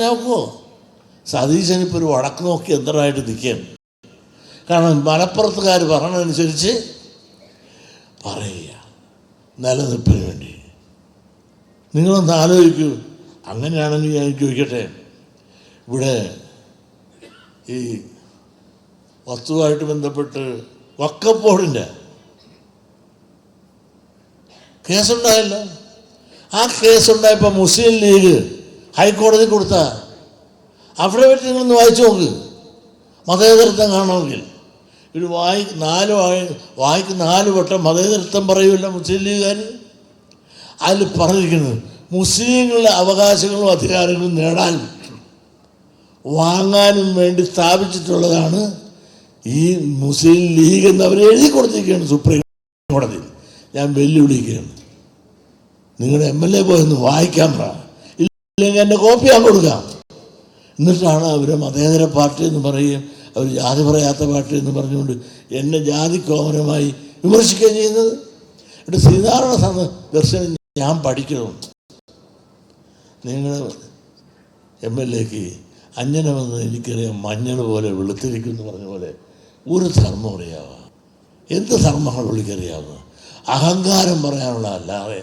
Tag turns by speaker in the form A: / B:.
A: നോക്കുമോ സതീശൻ ഇപ്പോൾ ഒരു വടക്ക് നോക്കി യന്ത്രമായിട്ട് നിൽക്കുകയാണ്. കാരണം മലപ്പുറത്തുകാർ പറഞ്ഞതനുസരിച്ച് പറയുക. നിലനിൽപ്പിന് വേണ്ടി. നിങ്ങളൊന്ന് ആലോചിക്കൂ. അങ്ങനെയാണെന്ന് ഞാൻ ചോദിക്കട്ടെ. ഇവിടെ ഈ വസ്തുവായിട്ട് ബന്ധപ്പെട്ട് വക്കപ്പോടിന്റെ കേസുണ്ടായല്ലോ. ആ കേസുണ്ടായപ്പോൾ മുസ്ലിം ലീഗ് ഹൈക്കോടതി കൊടുത്ത അഫിഡവിറ്റ് നിങ്ങളൊന്ന് വായിച്ചു നോക്ക്. മതേതരത്വം കാണണമെങ്കിൽ. ഒരു വായി നാല് വായി വായിക്ക് നാല് വട്ടം മതേതരത്വം പറയൂല മുസ്ലിം ലീഗുകാർ അതിൽ പറഞ്ഞിരിക്കുന്നത് മുസ്ലിങ്ങളുടെ അവകാശങ്ങളും അധികാരങ്ങളും നേടാൻ വാങ്ങാനും വേണ്ടി സ്ഥാപിച്ചിട്ടുള്ളതാണ് ഈ മുസ്ലിം ലീഗ് എന്ന് അവർ എഴുതി കൊടുത്തിരിക്കുകയാണ് സുപ്രീം കോടതി ഞാൻ വെല്ലുവിളിക്കുകയാണ്. നിങ്ങളുടെ എം എൽ എ പോയൊന്ന് വായിക്കാൻ പറ. ഇല്ലെങ്കിൽ എന്റെ കോപ്പി ഞാൻ കൊടുക്കാം. എന്നിട്ടാണ് അവർ മതേതര പാർട്ടി എന്ന് പറയുകയും അവർ ജാതി പറയാത്ത പാർട്ടി എന്ന് പറഞ്ഞുകൊണ്ട് എന്നെ ജാതി കോമനമായി വിമർശിക്കുകയും ചെയ്യുന്നത്. എന്നിട്ട് ശ്രീനാരായണ ദർശനം ഞാൻ പഠിക്കണം. നിങ്ങൾ എം എൽ എക്ക് അഞ്ജനമെന്ന് എനിക്കറിയാം മഞ്ഞൾ പോലെ വെളുത്തിരിക്കും എന്ന് പറഞ്ഞ പോലെ ഒരു ധർമ്മം അറിയാവുക എന്ത് ധർമ്മങ്ങൾ പുള്ളിക്കറിയാവുക അഹങ്കാരം പറയാനുള്ള അല്ലാതെ.